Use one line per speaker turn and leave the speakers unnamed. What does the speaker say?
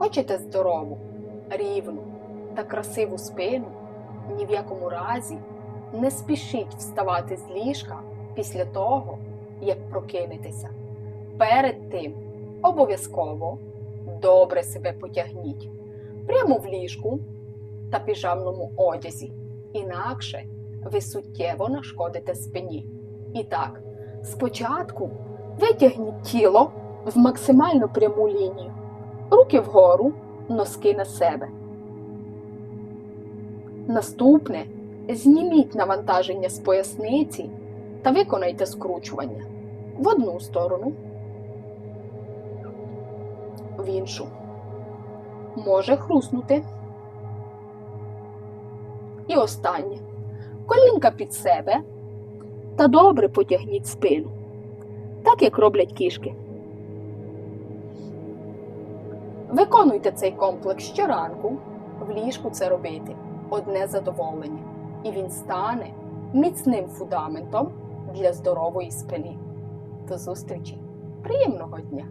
Хочете здорову, рівну та красиву спину? Ні в якому разі не спішіть вставати з ліжка після того, як прокинетеся. Перед тим обов'язково добре себе потягніть прямо в ліжку та піжамному одязі. Інакше ви суттєво нашкодите спині. І так, спочатку витягніть тіло в максимально пряму лінію, руки вгору, носки на себе. Наступне зніміть навантаження з поясниці та виконайте скручування в одну сторону, в іншу. Може хруснути. І останнє. Колінка під себе та добре потягніть спину, так як роблять кішки. Виконуйте цей комплекс щоранку, в ліжку це робити одне задоволення, і він стане міцним фундаментом для здорової спини. До зустрічі! Приємного дня!